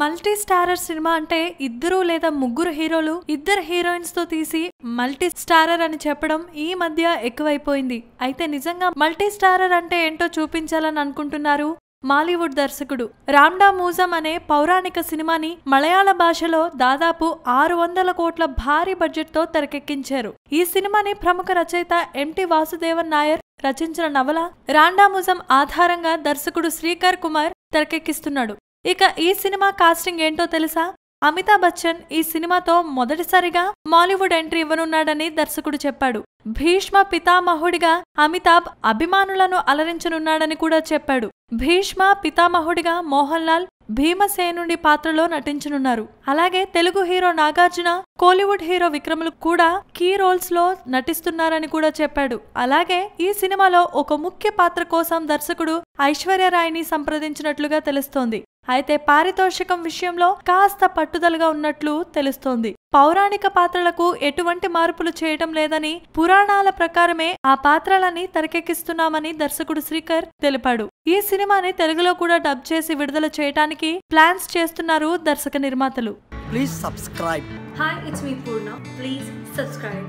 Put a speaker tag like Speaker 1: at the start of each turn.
Speaker 1: Multi starrer cinema అంటే ఇద్దరు లేదా ముగ్గురు హీరోలు ఇద్దరు హీరోయిన్స్తో తీసి మల్టీ స్టారర్ అని చెప్పడం ఈ మధ్య ఎక్కువైపోయింది. అయితే నిజంగా మల్టీ స్టారర్ అంటే ఏంటో చూపించాలని అనుకుంటున్నారు మాలీవుడ్ దర్శకుడు. రామ్డా మూజం అనే పౌరాణిక సినిమాని మలయాళ భాషలో దాదాపు ఆరు వందల కోట్ల భారీ బడ్జెట్తో తెరకెక్కించారు. ఈ సినిమాని ప్రముఖ రచయిత ఎంటి వాసుదేవన్ నాయర్ రచించిన నవల రాండాముజం ఆధారంగా దర్శకుడు శ్రీకర్ కుమార్ తెరకెక్కిస్తున్నాడు. ఇక ఈ సినిమా కాస్టింగ్ ఏంటో తెలుసా? అమితాబ్ బచ్చన్ ఈ సినిమాతో మొదటిసారిగా మాలీవుడ్ ఎంట్రీ ఇవ్వనున్నాడని దర్శకుడు చెప్పాడు. భీష్మ పితామహుడిగా అమితాబ్ అభిమానులను అలరించనున్నాడని కూడా చెప్పాడు. భీష్మ పితామహుడిగా మోహన్ లాల్ భీమసేనుడి పాత్రలో నటించనున్నారు. అలాగే తెలుగు హీరో నాగార్జున కోలీవుడ్ హీరో విక్రములు కూడా కీ రోల్స్లో నటిస్తున్నారని కూడా చెప్పాడు. అలాగే ఈ సినిమాలో ఒక ముఖ్య పాత్ర కోసం దర్శకుడు ఐశ్వర్యరాయ్ని సంప్రదించినట్లుగా తెలుస్తోంది. అయితే పారితోషికం విషయంలో కాస్త పట్టుదలగా ఉన్నట్లు తెలుస్తోంది పౌరాణిక పాత్రలకు ఎటువంటి మార్పులు చేయడం లేదని పురాణాల ప్రకారమే ఆ పాత్రలని తెరకెక్కిస్తున్నామని దర్శకుడు శ్రీకర్ తెలిపాడు ఈ సినిమాని తెలుగులో కూడా డబ్ చేసి విడుదల చేయడానికి ప్లాన్స్ చేస్తున్నారు దర్శక నిర్మాతలు
Speaker 2: Please subscribe.
Speaker 3: Hi, it's me Purna. Please subscribe.